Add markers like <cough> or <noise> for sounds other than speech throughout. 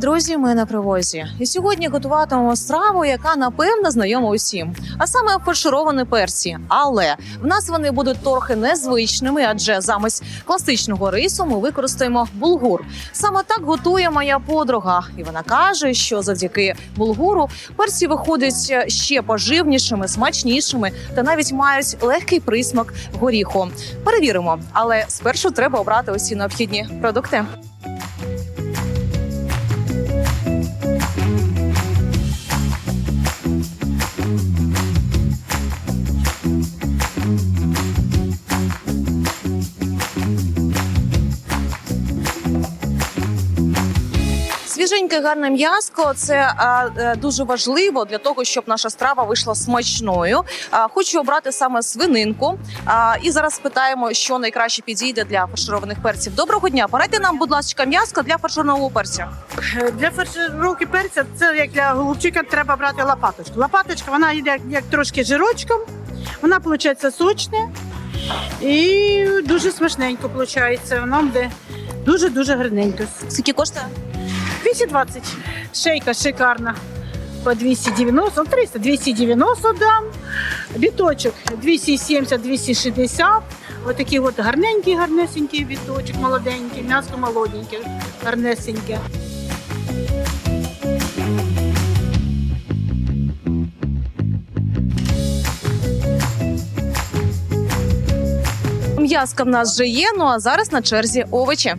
Друзі! Ми на привозі. І сьогодні готуватимемо страву, яка напевно знайома усім, а саме фаршировані перці. Але в нас вони будуть трохи незвичними, адже замість класичного рису ми використаємо булгур. Саме так готує моя подруга, і вона каже, що завдяки булгуру перці виходять ще поживнішими, смачнішими та навіть мають легкий присмак горіху. Перевіримо, але спершу треба обрати усі необхідні продукти. Гарне м'яско це а, е, дуже важливо для того, щоб наша страва вийшла смачною. А, хочу обрати саме свининку. І зараз спитаємо, що найкраще підійде для фаршированих перців. Доброго дня! Порадьте нам, будь ласка, м'яско для фаршированого перця. Е, Для фаршировки перця це як для голубчика треба брати лопаточку. Лопаточка вона йде як, як трошки жирочком, вона виходить сочна і дуже смачненько виходить. Вона буде дуже-дуже гарненько. Скільки коштує? 220. Шейка шикарна. По 290, ну, 300, 290 дам. Біточок 270-260. Отакий от гарненький, гарнесенький біточок, молоденький, м'ясо молоденьке, гарнесеньке. М'яска в нас вже є. Ну а зараз на черзі овочі.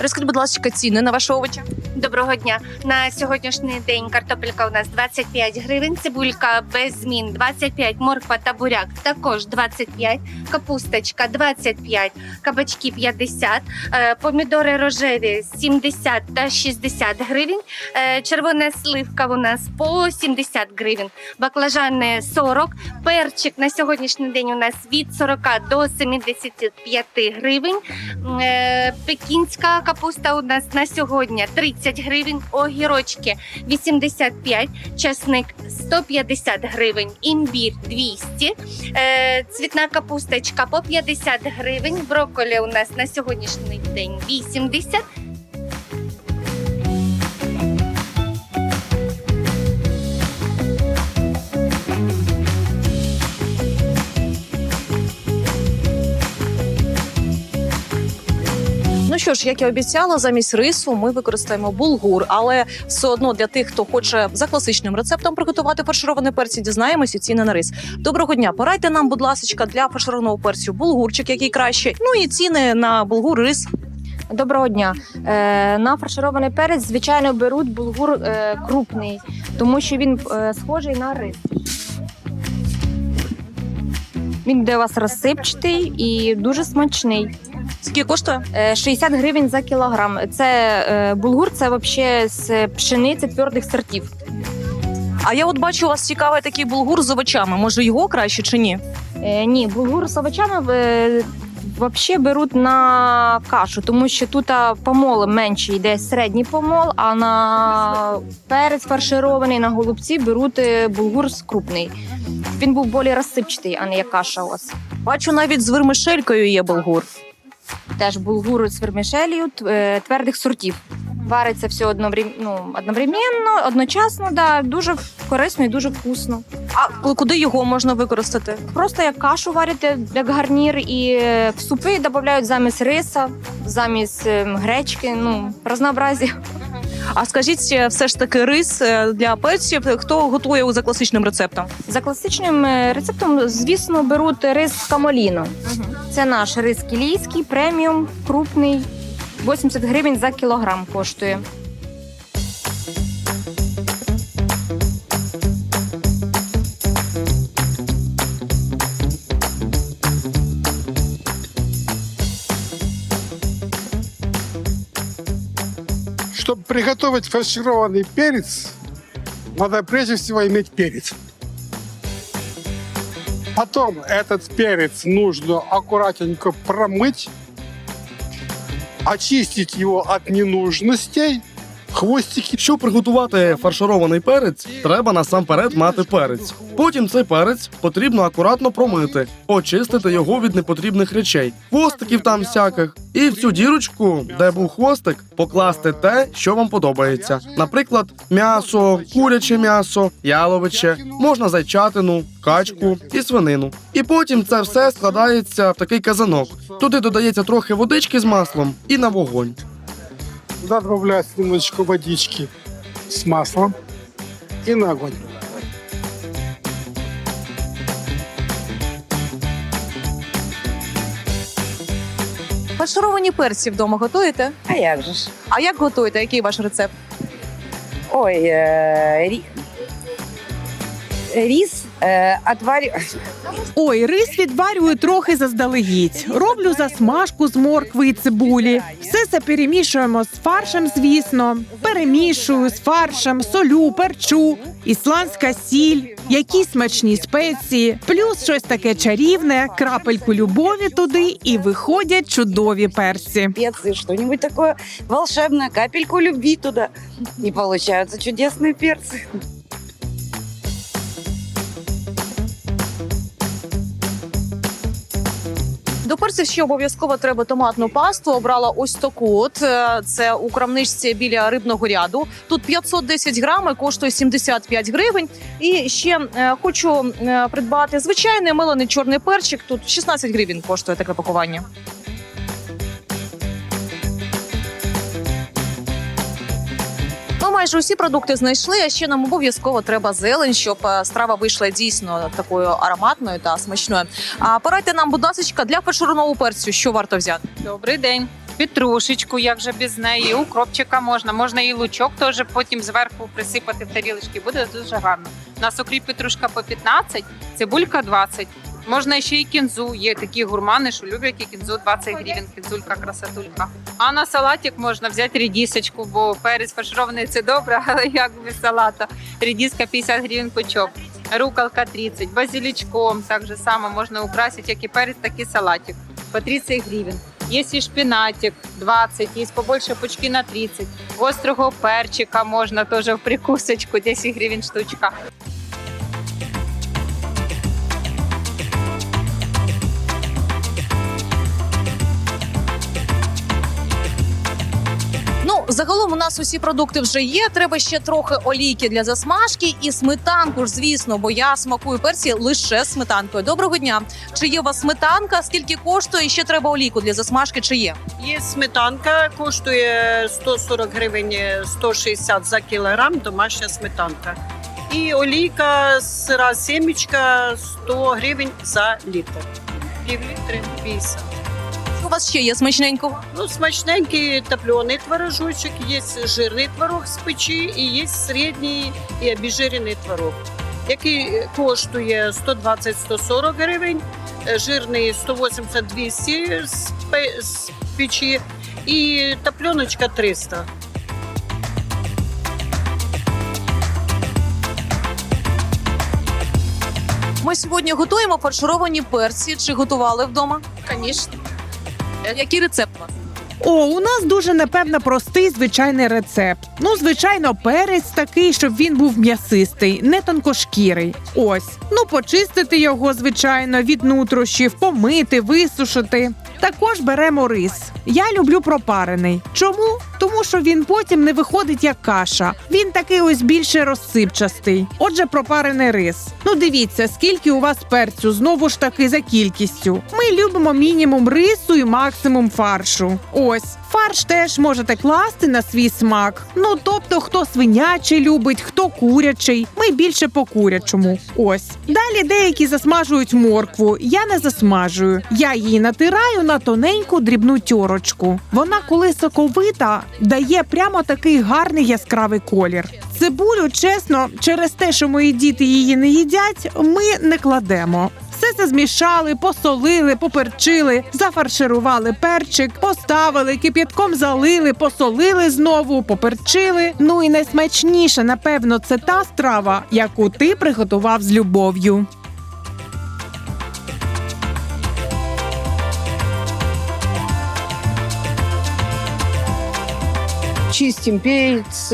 Розкажіть, будь ласка, ціни на ваші овочі. Доброго дня. На сьогоднішній день картопелька у нас 25 гривень, цибулька без змін 25, морква та буряк також 25, капусточка 25, кабачки 50, е, помідори рожеві 70 та 60 гривень, е, червона сливка у нас по 70 гривень, баклажани 40, перчик на сьогоднішній день у нас від 40 до 75 гривень, Е, Пекінська капуста у нас на сьогодні 30 гривень, огірочки 85, часник 150 гривень, імбір 200, е, цвітна капусточка по 50 гривень, брокколі у нас на сьогоднішній день 80, Ну що ж, як і обіцяла, замість рису ми використаємо булгур, але все одно для тих, хто хоче за класичним рецептом приготувати фаршировані перці, дізнаємося ціни на рис. Доброго дня, порадьте нам, будь ласка, для фаршированого перцю булгурчик, який краще. Ну і ціни на булгур, рис. Доброго дня. Е, на фарширований перець, звичайно, беруть булгур е, крупний, тому що він е, схожий на рис. Він буде у вас розсипчатий і дуже смачний. Скільки коштує? Е, 60 гривень за кілограм. Це е, булгур, це взагалі з пшениці твердих сортів. А я от бачу, у вас цікавий такий булгур з овочами. Може його краще чи ні? Е, ні, булгур з овочами е, взагалі беруть на кашу, тому що тут а, помол менше йде середній помол, а на перець фарширований, на голубці беруть е, булгур з крупний. Він був більш розсипчатий, а не як каша у вас. Бачу, навіть з вермишелькою є булгур. Теж булгур з вермішелью е, твердих сортів. Вариться все одноврем... ну, одновременно, одночасно, да, дуже корисно і дуже вкусно. А куди його можна використати? Просто як кашу варити, як гарнір, і е, в супи додають замість риса, замість е, гречки, ну, разнообразі. А скажіть, е, все ж таки рис е, для перців. Хто готує за класичним рецептом? За класичним е, рецептом, звісно, беруть рис камоліно. Це наш рис кілійський, преміум, крупний. 80 гривень за кілограм коштує. Приготовить фаршированный перец, надо прежде всего иметь перец. Потом этот перец нужно аккуратненько промыть, очистить его от ненужностей хвостики. Щоб приготувати фарширований перець, треба насамперед мати перець. Потім цей перець потрібно акуратно промити, очистити його від непотрібних речей, хвостиків там всяких. І в цю дірочку, де був хвостик, покласти те, що вам подобається. Наприклад, м'ясо, куряче м'ясо, яловиче, можна зайчатину, качку і свинину. І потім це все складається в такий казанок. Туди додається трохи водички з маслом і на вогонь. Туда добавляется немножечко водички с маслом и на огонь. Фаршировані перці вдома готуєте? А як же ж? А як готуєте? Який ваш рецепт? Ой, е, рі ріс е, отварю... Ой, рис відварюю трохи заздалегідь. Роблю засмажку з моркви і цибулі. Все це перемішуємо з фаршем, звісно. Перемішую з фаршем, солю, перчу, ісландська сіль, якісь смачні спеції, плюс щось таке чарівне, крапельку любові туди, і виходять чудові перці. перцы, что-нибудь такое волшебное, капельку любви туда. И получаются чудесные перцы. До перців ще обов'язково треба томатну пасту. Обрала ось таку. От Е, це у крамничці біля рибного ряду. Тут 510 грам, коштує 75 гривень. І ще е, хочу е, придбати звичайний мелений чорний перчик. Тут 16 гривень коштує таке пакування. Майже усі продукти знайшли. А ще нам обов'язково треба зелень, щоб е, страва вийшла дійсно такою ароматною та смачною. А порадьте нам, будь ласка, для фаршированого перцю, що варто взяти? Добрий день. Петрушечку, як же без неї, укропчика можна, можна і лучок теж потім зверху присипати в тарілочки. Буде дуже гарно. У нас окріп петрушка по 15, цибулька 20. Можна ще й кінзу. Є такі гурмани, що люблять і кінзу 20 гривень, кінзулька, красотулька. А на салатик можна взяти рідісочку, бо перець фарширований це добре, <laughs> але як без салата. Рідіска 50 гривень пучок. Руколка 30, базилічком так же само можна украсити, як і перець, так і салатик по 30 гривень. Є і шпинатик 20, є побольше пучки на 30. Острого перчика можна теж в прикусочку, 10 гривень штучка. Загалом у нас усі продукти вже є. Треба ще трохи олійки для засмажки і сметанку ж, звісно, бо я смакую перці лише сметанкою. Доброго дня. Чи є у вас сметанка? Скільки коштує? І ще треба олійку для засмажки? Чи є? Є сметанка, коштує 140 гривень 160 за кілограм, домашня сметанка. І олійка сира семечка 100 гривень за літр. Пів літри 50. Вас ще є смачненького? Ну, смачненький топлений творожочок, є жирний творог з печі і є середній і обезжирений творог, який коштує 120-140 гривень, е, жирний 180-200 з пе- з печі і топленочка 300. Ми сьогодні готуємо фаршировані перці. Чи готували вдома? Звісно. Який рецепт у вас? О, у нас дуже напевно простий звичайний рецепт. Ну, звичайно, перець такий, щоб він був м'ясистий, не тонкошкірий. Ось, ну почистити його, звичайно, від нутрощів, помити, висушити. Також беремо рис. Я люблю пропарений. Чому? Тому що він потім не виходить як каша. Він такий ось більше розсипчастий. Отже, пропарений рис. Ну дивіться, скільки у вас перцю, знову ж таки за кількістю. Ми любимо мінімум рису і максимум фаршу. Ось. Фарш теж можете класти на свій смак. Ну тобто, хто свинячий любить, хто курячий. Ми більше по курячому. Ось далі деякі засмажують моркву. Я не засмажую. Я її натираю на тоненьку дрібну тьорочку. Вона, коли соковита, дає прямо такий гарний яскравий колір. Цибулю, чесно, через те, що мої діти її не їдять, ми не кладемо. Все це змішали, посолили, поперчили, зафарширували перчик, поставили, кип'ятком залили, посолили знову, поперчили. Ну і найсмачніше, напевно, це та страва, яку ти приготував з любов'ю. Чистим перец,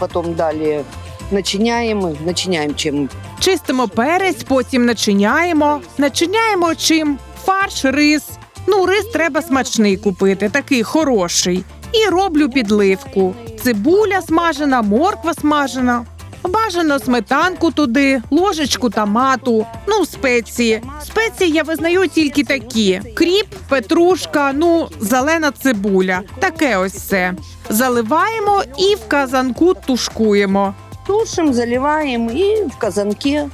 потом далее начиняем, и начиняем чем Чистимо перець, потім начиняємо. Начиняємо чим? Фарш, рис. Ну, рис треба смачний купити, такий хороший. І роблю підливку. Цибуля смажена, морква смажена. Бажано сметанку туди, ложечку томату, ну, спеції. Спеції я визнаю тільки такі: кріп, петрушка, ну, зелена цибуля. Таке ось все. Заливаємо і в казанку тушкуємо. тушим, заливаем и в казанке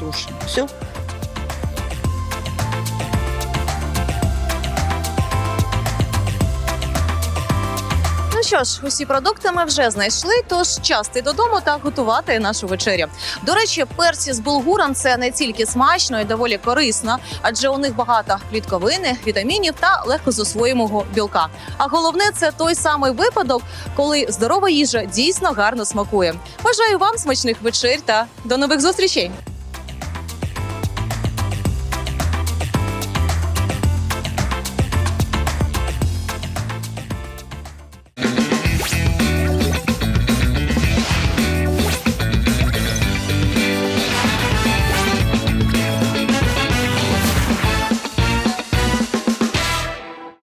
тушим. Все. Що ж, усі продукти ми вже знайшли, тож час йти додому та готувати нашу вечерю. До речі, перці з булгуром це не тільки смачно і доволі корисно, адже у них багато клітковини, вітамінів та легко засвоїмого білка. А головне це той самий випадок, коли здорова їжа дійсно гарно смакує. Бажаю вам смачних вечер та до нових зустрічей!